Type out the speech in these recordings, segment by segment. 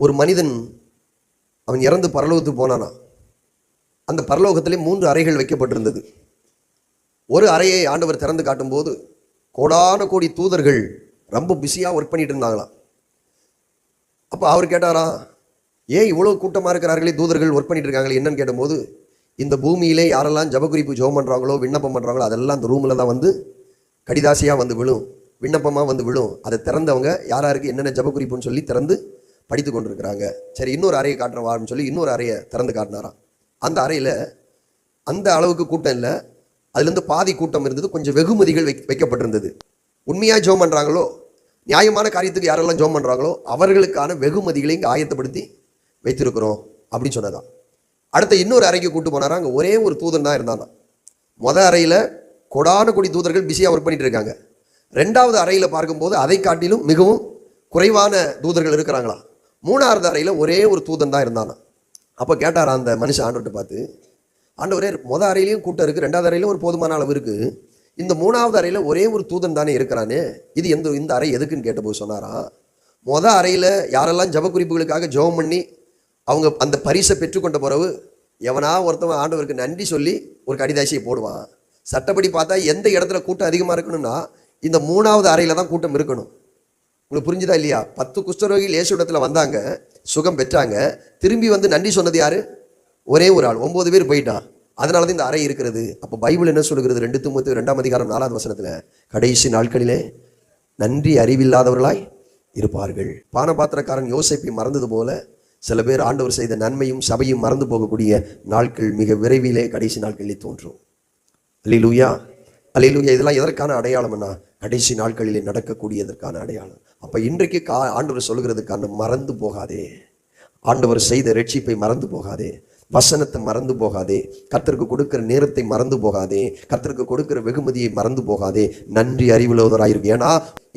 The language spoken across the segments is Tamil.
ஒரு மனிதன் அவன் இறந்து பரலோகத்துக்கு போனானா? அந்த பரலோகத்திலே மூன்று அறைகள் வைக்கப்பட்டிருந்தது. ஒரு அறையை ஆண்டவர் திறந்து காட்டும்போது கோடான கோடி தூதர்கள் ரொம்ப பிஸியாக ஒர்க் பண்ணிட்டு இருந்தாங்களாம் அப்போ அவர் கேட்டாரா ஏன் இவ்வளோ கூட்டமாக இருக்கிறார்களே? தூதர்கள் ஒர்க் பண்ணிட்டு இருக்காங்களே? என்னன்னு கேட்டபோது இந்த பூமியிலே யாரெல்லாம் ஜபக்குறிப்பு ஜோம் பண்ணுறாங்களோ விண்ணப்பம் பண்ணுறாங்களோ அதெல்லாம் அந்த ரூமில் தான் வந்து கடிதாசியாக வந்து விழும் விண்ணப்பமாக வந்து விழும். அதை திறந்தவங்க யார் யாருக்கு என்னென்ன ஜபக்குறிப்புன்னு சொல்லி திறந்து படித்து கொண்டிருக்கிறாங்க. சரி இன்னொரு அறையை காட்டுற வாருன்னு சொல்லி இன்னொரு அறையை திறந்து காட்டினாராம். அந்த அறையில் அந்த அளவுக்கு கூட்டம் இல்லை. அதுலேருந்து பாதி கூட்டம் இருந்தது. கொஞ்சம் வெகுமதிகள் வை வைக்கப்பட்டிருந்தது. உண்மையாக ஜோம் பண்ணுறாங்களோ நியாயமான காரியத்துக்கு யாரெல்லாம் ஜோம் பண்ணுறாங்களோ அவர்களுக்கான வெகுமதிகளை இங்கே ஆயத்தப்படுத்தி வைத்திருக்கிறோம் அப்படின்னு சொன்னதான் அடுத்த இன்னொரு அறைக்கு கூட்டு போனாரா? அங்கே ஒரே ஒரு தூதன் தான் இருந்தானா? மொதல் அறையில் கொடான கொடி தூதர்கள் பிஸியாக ஒர்க் பண்ணிட்டு இருக்காங்க. ரெண்டாவது அறையில் பார்க்கும்போது அதை காட்டிலும் மிகவும் குறைவான தூதர்கள் இருக்கிறாங்களா மூணாவது அறையில் ஒரே ஒரு தூதன் தான் இருந்தானா அப்போ கேட்டாரா அந்த மனுஷன் ஆண்டவர்கிட்ட பார்த்து ஆண்டவரே மொத அறையிலையும் கூட்டம் இருக்குது ரெண்டாவது அறையிலும் ஒரு போதுமான அளவு இருக்குது இந்த மூணாவது அறையில் ஒரே ஒரு தூதன் தானே இருக்கிறானே இது எந்த இந்த அறை எதுக்குன்னு கேட்டபோது சொன்னாரா மொத அறையில் யாரெல்லாம் ஜப குறிப்புகளுக்காக ஜெபம் பண்ணி அவங்க அந்த பரிசை பெற்றுக்கொண்ட பிறகு எவனா ஒருத்தவன் ஆண்டவருக்கு நன்றி சொல்லி ஒரு கடிதாசியை போடுவான். சட்டப்படி பார்த்தா எந்த இடத்துல கூட்டம் அதிகமாக இருக்கணும்னா இந்த மூணாவது அறையில் தான் கூட்டம் இருக்கணும். உங்களுக்கு புரிஞ்சுதா இல்லையா? பத்து குஷ்டரோகிகள் இயேசு இடத்துல வந்தாங்க சுகம் பெற்றாங்க. திரும்பி வந்து நன்றி சொன்னது யாரு? ஒரே ஒரு ஆள் ஒன்பது பேர் போயிட்டான் அதனால தான் இந்த அறை இருக்கிறது. அப்போ பைபிள் என்ன சொல்லுகிறது? ரெண்டு தும்பத்து ரெண்டாம் அதிகாரம் நாலாவது வசனத்தில் கடைசி நாட்களிலே நன்றி அறிவில்லாதவர்களாய் இருப்பார்கள். பானபாத்திரக்காரன் யோசிப்பை மறந்தது போல சில பேர் ஆண்டவர் செய்த நன்மையும் சபையும் மறந்து போகக்கூடிய நாட்கள் மிக விரைவிலே கடைசி நாட்களில் தோன்றும். அலிலூயா அலிலூயா இதெல்லாம் எதற்கான அடையாளம்னா கடைசி நாட்களிலே நடக்கக்கூடியதற்கான அடையாளம். அப்போ இன்றைக்கு கா ஆண்டவர் சொல்லுகிறதுக்கான மறந்து போகாதே. ஆண்டவர் செய்த ரட்சிப்பை மறந்து போகாதே. வசனத்தை மறந்து போகாதே. கர்த்தருக்கு கொடுக்கிற நேரத்தை மறந்து போகாதே. கத்தருக்கு கொடுக்கிற வெகுமதியை மறந்து போகாதே. நன்றி அறிவுள்ளவராயிருக்கு ஏன்னா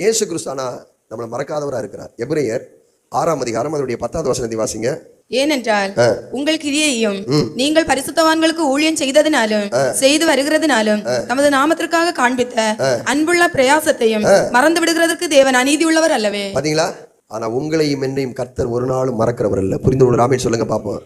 இயேசு கிறிஸ்தானா நம்மளை மறக்காதவராக இருக்கிறார். எபிரேயர் ஆறாம் அதிகாரம் அதனுடைய பத்தாவது வசனத்தை வாசிங்க. ஏனென்றால் உங்கள் கிரியையும் நீங்கள் பரிசுத்தவான்களுக்கு ஊழியம் செய்ததினாலும் செய்து வருகிறதினாலும் தமது நாமத்திற்காக காண்பித்த அன்புள்ள பிரயாசத்தையும் மறந்து விடுகிறதற்கு தேவன் அநீதி உள்ளவர் அல்லவே. பாத்தீங்களா? ஆனா உங்களையும் என்னையும் கர்த்தர் ஒரு நாளும் மறக்கிறவர் இல்லை புரிந்து கொள்ள ராமேன் சொல்லுங்க பார்ப்போம்